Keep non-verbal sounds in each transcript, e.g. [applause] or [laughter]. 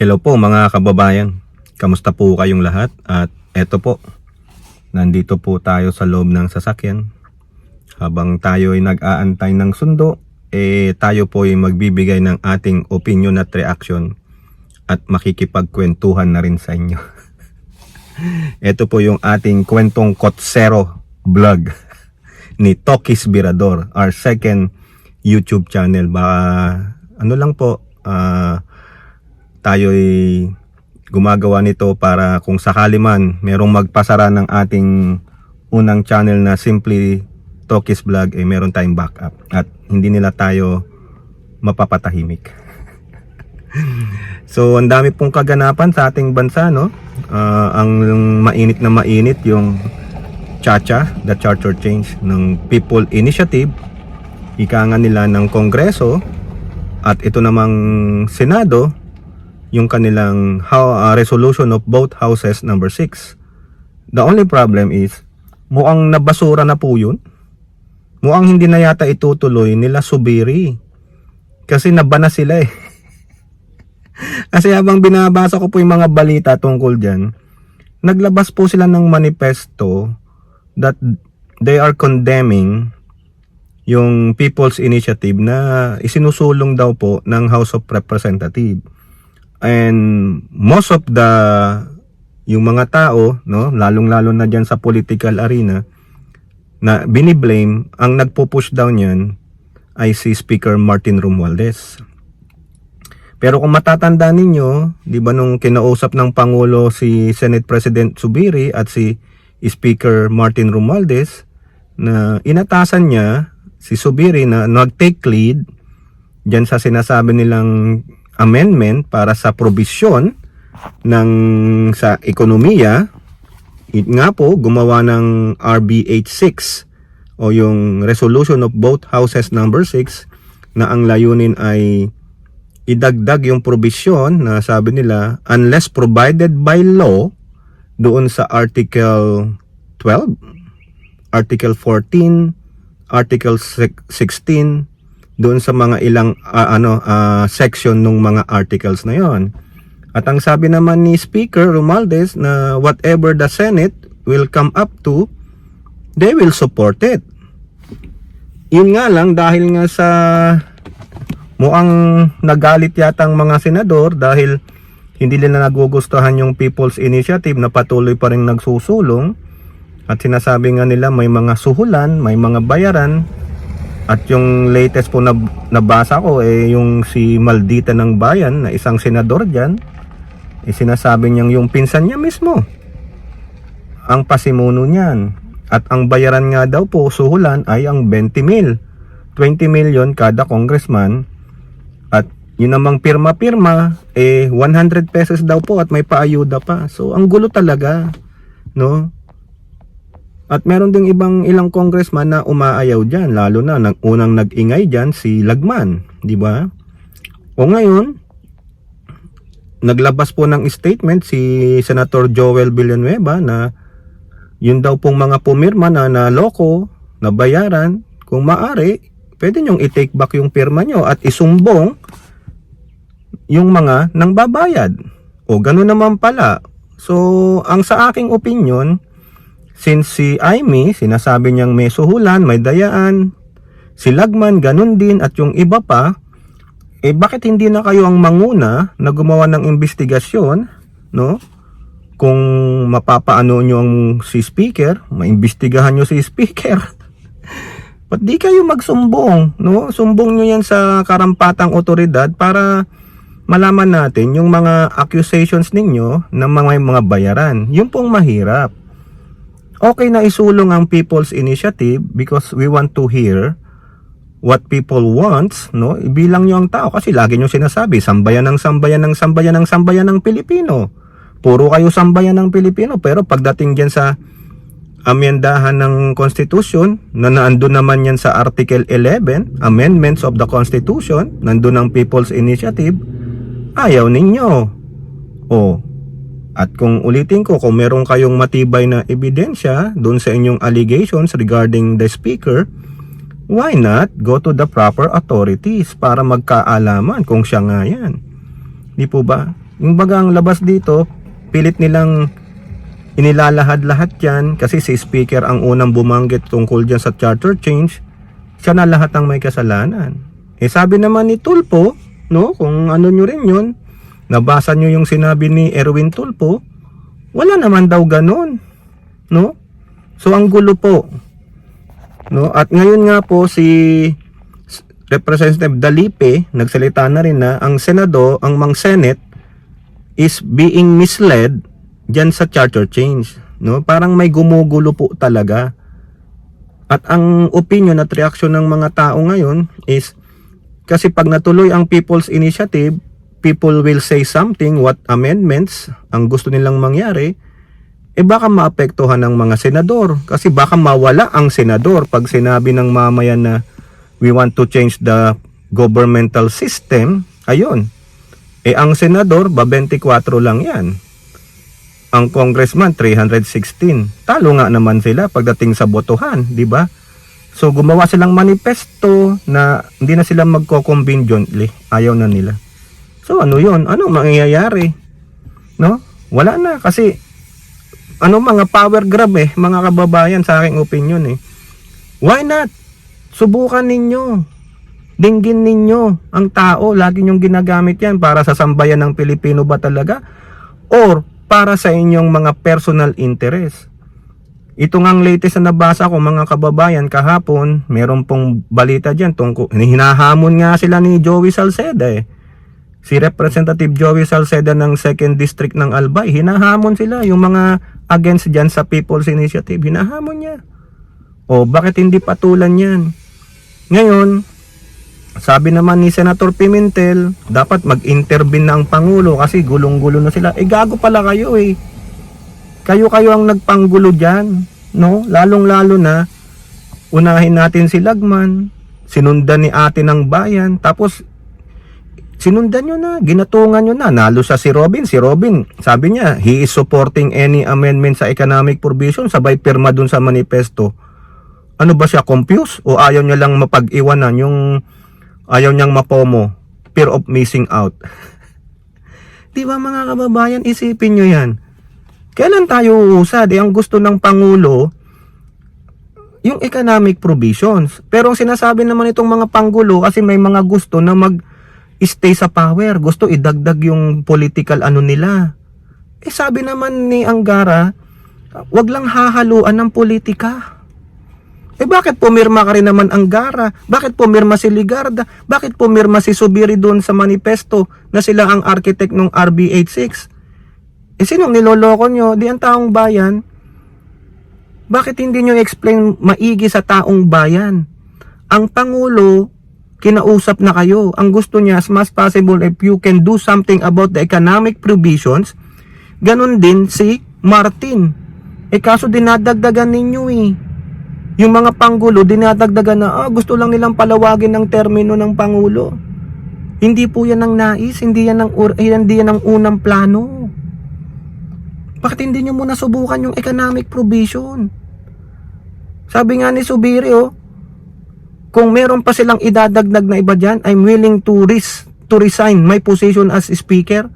Hello po mga kababayan. Kamusta po kayong lahat? At eto po, nandito po tayo sa loob ng sasakyan. Habang tayo ay nag-aantay ng sundo, eh tayo po ay magbibigay ng ating opinion at reaction at makikipagkwentuhan na rin sa inyo. [laughs] Ito po yung ating kwentong kotsero vlog [laughs] ni Tokis Birador, our second YouTube channel. Baka ano lang po, ah tayo'y gumagawa nito para kung sakali man merong magpasara ng ating unang channel na simply Tokis Vlog, eh meron tayong backup at hindi nila tayo mapapatahimik. [laughs] so, ang dami pong kaganapan sa ating bansa, no? Ah, ang mainit na mainit yung Chacha, the Charter Change ng People Initiative, ika nga nila ng Kongreso, at ito namang Senado, yung kanilang how, uh, resolution of both houses number 6. The only problem is, mukhang nabasura na po yun. Mukhang hindi na yata itutuloy nila subiri. Kasi nabana sila eh. [laughs] Kasi habang binabasa ko po yung mga balita tungkol dyan, naglabas po sila ng manifesto that they are condemning yung People's Initiative na isinusulong daw po ng House of Representatives. And most of the yung mga tao, no, lalong-lalo na diyan sa political arena na biniblame ang nagpo-push down yan ay si Speaker Martin Romualdez. Pero kung matatanda ninyo, 'di ba nung kinausap ng pangulo si Senate President Subiri at si Speaker Martin Romualdez na inatasan niya si Subiri na nag-take lead diyan sa sinasabi nilang amendment para sa probisyon ng sa ekonomiya. It nga po gumawa ng RB 86 o yung resolution of both houses number 6 na ang layunin ay idagdag yung probisyon na sabi nila unless provided by law doon sa article 12 article 14 article 16 doon sa mga ilang ah, ano ah, section ng mga articles na yon. At ang sabi naman ni Speaker Romualdez na whatever the Senate will come up to, they will support it. Yun nga lang dahil nga sa muang nagalit yata ang mga senador dahil hindi nila nagugustuhan yung People's Initiative na patuloy pa rin nagsusulong at sinasabi nga nila may mga suhulan, may mga bayaran at yung latest po na nabasa ko eh yung si Maldita ng Bayan na isang senador diyan eh sinasabi niyang yung pinsan niya mismo ang pasimuno niyan. At ang bayaran nga daw po suhulan ay ang 20 mil. 20 million kada congressman. At yun namang pirma-pirma eh 100 pesos daw po at may paayuda pa. So ang gulo talaga no at meron ding ibang ilang congressman na umaayaw diyan, lalo na nang unang nag-ingay diyan si Lagman, di ba? O ngayon, naglabas po ng statement si Senator Joel Villanueva na yun daw pong mga pumirma na na loko, na bayaran, kung maari, pwede nyong i-take back yung pirma nyo at isumbong yung mga nang babayad. O gano'n naman pala. So, ang sa aking opinion, Since si Aimee, sinasabi niyang may suhulan, may dayaan, si Lagman, ganun din, at yung iba pa, eh bakit hindi na kayo ang manguna na gumawa ng investigasyon, no? Kung mapapaano nyo ang si speaker, maimbestigahan nyo si [laughs] speaker. Ba't di kayo magsumbong, no? Sumbong nyo yan sa karampatang otoridad para malaman natin yung mga accusations ninyo ng mga mga bayaran. Yung pong mahirap okay na isulong ang People's Initiative because we want to hear what people wants, no? Ibilang nyo ang tao kasi lagi nyo sinasabi, sambayan ng sambayan ng sambayan ng sambayan ng Pilipino. Puro kayo sambayan ng Pilipino, pero pagdating dyan sa amyendahan ng Constitution, na naandun naman yan sa Article 11, Amendments of the Constitution, nandun ang People's Initiative, ayaw ninyo. Oh, at kung ulitin ko, kung meron kayong matibay na ebidensya doon sa inyong allegations regarding the speaker, why not go to the proper authorities para magkaalaman kung siya nga yan? Di po ba? Yung baga ang labas dito, pilit nilang inilalahad lahat yan kasi si speaker ang unang bumanggit tungkol dyan sa charter change. Siya na lahat ang may kasalanan. Eh sabi naman ni Tulpo, no, kung ano nyo rin yun, nabasa nyo yung sinabi ni Erwin Tulpo, wala naman daw ganun. No? So ang gulo po. No? At ngayon nga po si Representative Dalipe nagsalita na rin na ang Senado, ang Mang Senate is being misled diyan sa charter change, no? Parang may gumugulo po talaga. At ang opinion at reaction ng mga tao ngayon is kasi pag natuloy ang People's Initiative, people will say something what amendments ang gusto nilang mangyari, eh baka maapektuhan ng mga senador. Kasi baka mawala ang senador pag sinabi ng mamayan na we want to change the governmental system, ayun. Eh ang senador, ba 24 lang yan. Ang congressman, 316. Talo nga naman sila pagdating sa botohan, di ba? So gumawa silang manifesto na hindi na sila magko-convene jointly. Ayaw na nila. So ano yon Ano mangyayari? No? Wala na kasi ano mga power grab eh, mga kababayan sa aking opinion eh. Why not? Subukan ninyo. Dinggin ninyo ang tao. Lagi nyong ginagamit yan para sa sambayan ng Pilipino ba talaga? Or para sa inyong mga personal interest. Ito nga ang latest na nabasa ko mga kababayan kahapon, meron pong balita dyan tungkol, hinahamon nga sila ni Joey Salceda eh. Si Representative Joey Salceda ng 2nd District ng Albay, hinahamon sila yung mga against dyan sa People's Initiative, hinahamon niya. O bakit hindi patulan yan? Ngayon, sabi naman ni Senator Pimentel, dapat mag-intervene na ang Pangulo kasi gulong-gulo na sila. Eh gago pala kayo eh. Kayo-kayo ang nagpanggulo dyan. No? Lalong-lalo na, unahin natin si Lagman, sinundan ni ate ng bayan, tapos sinundan nyo na, ginatungan nyo na, nalo sa si Robin. Si Robin, sabi niya, he is supporting any amendment sa economic provision, sabay pirma dun sa manifesto. Ano ba siya, confused? O ayaw niya lang mapag-iwanan yung ayaw niyang mapomo, fear of missing out. [laughs] Di ba mga kababayan, isipin nyo yan. Kailan tayo uusad? Eh, ang gusto ng Pangulo, yung economic provisions. Pero ang sinasabi naman itong mga Panggulo, kasi may mga gusto na mag stay sa power. Gusto idagdag yung political ano nila. Eh sabi naman ni Angara, wag lang hahaluan ng politika. Eh bakit pumirma ka rin naman ang Gara? Bakit pumirma si Ligarda? Bakit pumirma si Subiri doon sa manifesto na sila ang architect ng RB86? Eh sinong niloloko nyo? Di ang taong bayan. Bakit hindi nyo explain maigi sa taong bayan? Ang Pangulo, kinausap na kayo. Ang gusto niya as much possible if you can do something about the economic provisions, ganun din si Martin. Eh kaso dinadagdagan ninyo eh. Yung mga panggulo, dinadagdagan na, ah, gusto lang nilang palawagin ng termino ng Pangulo. Hindi po yan ang nais, hindi yan ang, hindi yan ang unang plano. Bakit hindi nyo muna subukan yung economic provision? Sabi nga ni Subiri, oh, kung meron pa silang idadagdag na iba dyan, I'm willing to, ris- to resign my position as speaker.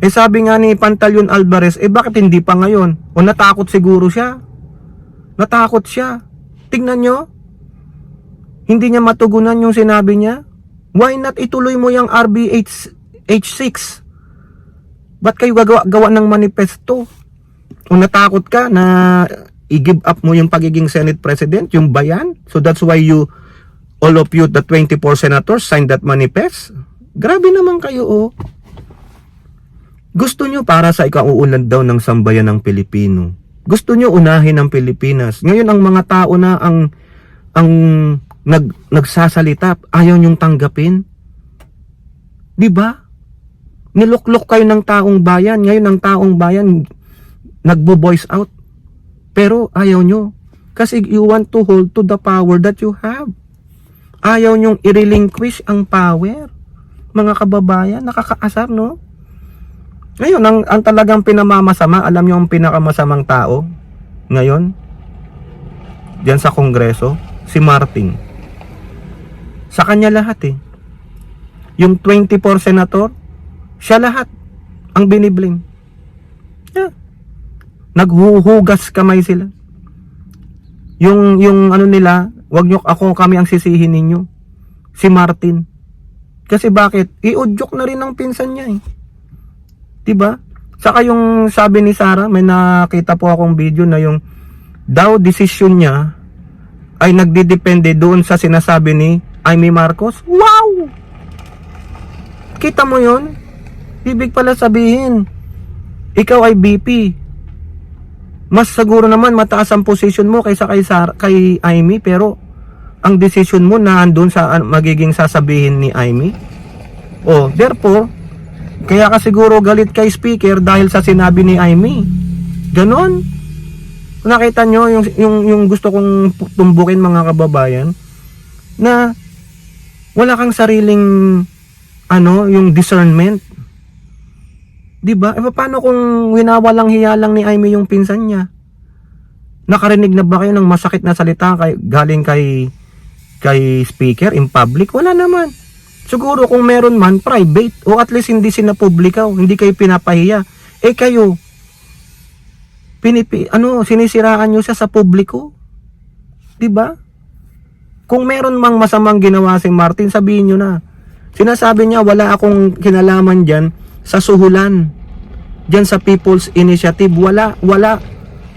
Eh sabi nga ni Pantaleon Alvarez, eh bakit hindi pa ngayon? O natakot siguro siya? Natakot siya. Tingnan nyo. Hindi niya matugunan yung sinabi niya. Why not ituloy mo yung RBH6? Ba't kayo gagawa gawa ng manifesto? O natakot ka na i-give up mo yung pagiging Senate President, yung bayan? So that's why you, all of you, the 24 senators, signed that manifest? Grabe naman kayo, oh. Gusto nyo para sa ikauunlad daw ng sambayan ng Pilipino. Gusto nyo unahin ang Pilipinas. Ngayon ang mga tao na ang ang nag nagsasalita, ayaw nyong tanggapin. 'Di ba? Niluklok kayo ng taong bayan. Ngayon ang taong bayan nagbo-voice out. Pero ayaw nyo. Kasi you want to hold to the power that you have. Ayaw nyong i-relinquish ang power. Mga kababayan, nakakaasar, no? Ngayon, ang, ang talagang pinamamasama, alam nyo ang pinakamasamang tao ngayon, diyan sa Kongreso, si Martin. Sa kanya lahat eh. Yung 24 senator, siya lahat. ang biniblame. Yeah. Naghuhugas kamay sila. Yung yung ano nila, wag nyo ako kami ang sisihin ninyo. Si Martin. Kasi bakit? Iudyok na rin ng pinsan niya eh. 'Di ba? Saka yung sabi ni Sarah, may nakita po akong video na yung daw decision niya ay nagdidepende doon sa sinasabi ni Amy Marcos. Wow! Kita mo yon? Ibig pala sabihin, ikaw ay BP. Mas siguro naman mataas ang position mo kaysa kay, Sar kay Amy pero ang decision mo na andun sa magiging sasabihin ni Amy. Oh, therefore, kaya ka siguro galit kay speaker dahil sa sinabi ni Amy. Ganon. Nakita nyo yung, yung, yung gusto kong tumbukin mga kababayan na wala kang sariling ano, yung discernment. 'Di ba? E paano kung winawalang hiya lang ni Amy yung pinsan niya? Nakarinig na ba kayo ng masakit na salita kay galing kay kay speaker in public? Wala naman. Siguro kung meron man private o at least hindi sinapublikaw, hindi kayo pinapahiya. Eh kayo pinipi ano sinisiraan niyo siya sa publiko. 'Di ba? Kung meron mang masamang ginawa si Martin, sabihin niyo na. Sinasabi niya wala akong kinalaman diyan sa suhulan. Diyan sa People's Initiative wala wala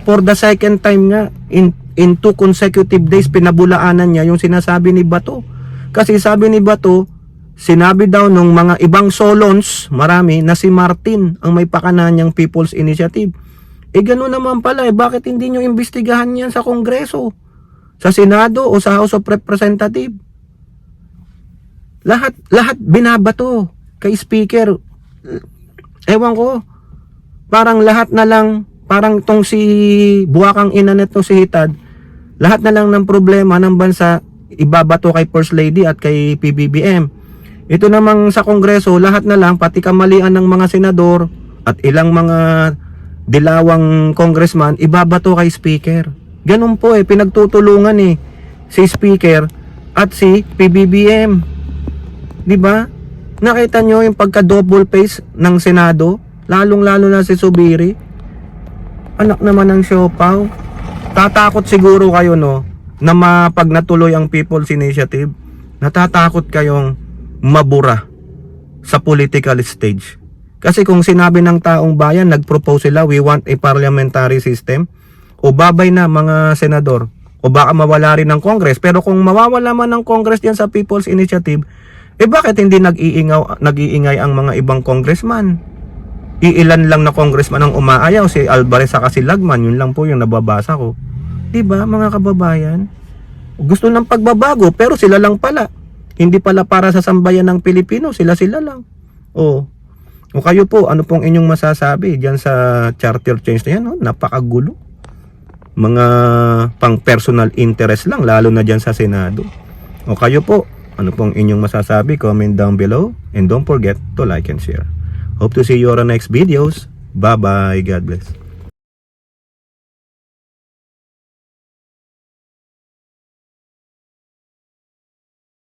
for the second time nga in in two consecutive days pinabulaanan niya yung sinasabi ni Bato. Kasi sabi ni Bato, sinabi daw nung mga ibang solons, marami, na si Martin ang may pakana niyang People's Initiative. Eh gano'n naman pala, eh bakit hindi nyo imbestigahan yan sa Kongreso? Sa Senado o sa House of Representative? Lahat, lahat binabato kay Speaker. Ewan ko, parang lahat na lang, parang tong si buwakang inanet to si Hitad, lahat na lang ng problema ng bansa ibabato kay First Lady at kay PBBM. Ito namang sa Kongreso, lahat na lang, pati kamalian ng mga senador at ilang mga dilawang congressman, ibabato kay Speaker. Ganun po eh, pinagtutulungan eh, si Speaker at si PBBM. 'Di ba? Nakita nyo yung pagka-double face ng Senado, lalong-lalo na si Subiri. Anak naman ng siopaw. Tatakot siguro kayo no na mapag natuloy ang People's Initiative. Natatakot kayong mabura sa political stage. Kasi kung sinabi ng taong bayan, nag-propose sila, we want a parliamentary system, o babay na mga senador, o baka mawala rin ng Congress. Pero kung mawawala man ng Congress yan sa People's Initiative, eh bakit hindi nag-iingaw, nag-iingay ang mga ibang congressman? Iilan lang na congressman ang umaayaw, si Alvarez sa si Lagman, yun lang po yung nababasa ko. 'Di ba mga kababayan? Gusto ng pagbabago pero sila lang pala. Hindi pala para sa sambayan ng Pilipino, sila-sila lang. Oh. O kayo po, ano pong inyong masasabi diyan sa charter change na yan? Oh, napakagulo. Mga pang personal interest lang, lalo na diyan sa Senado. O kayo po, ano pong inyong masasabi? Comment down below. And don't forget to like and share. Hope to see you on our next videos. Bye-bye. God bless.